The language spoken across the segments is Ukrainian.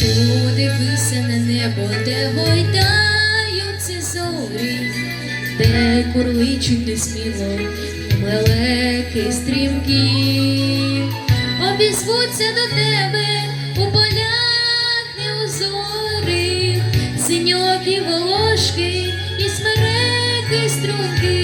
Подивися на небо, де гойдаються зорі, де курличуть несміло, мелеки стрімкі, обізвуться до тебе у полях неузорих, синьокі волошки і смереки струнки.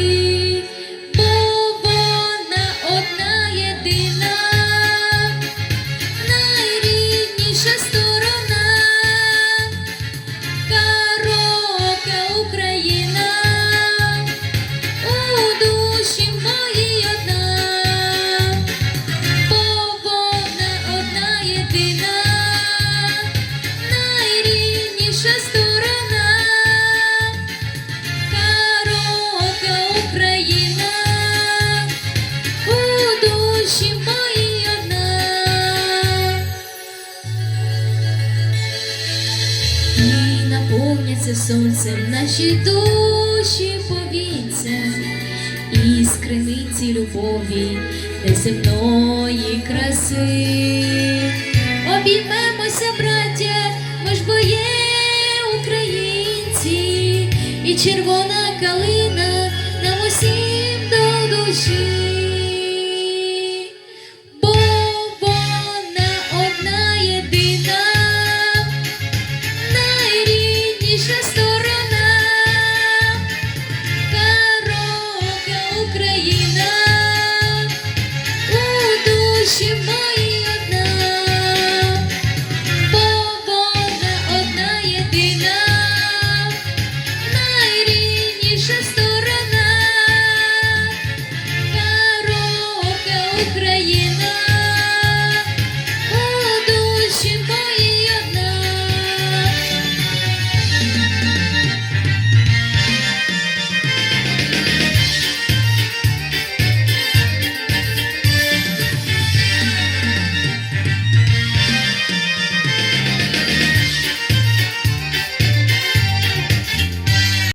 Наповняться сонцем наші душі повіться, і любові, любові неземної краси. Обіймемося, браття, ми ж бо є українці, і червона більше.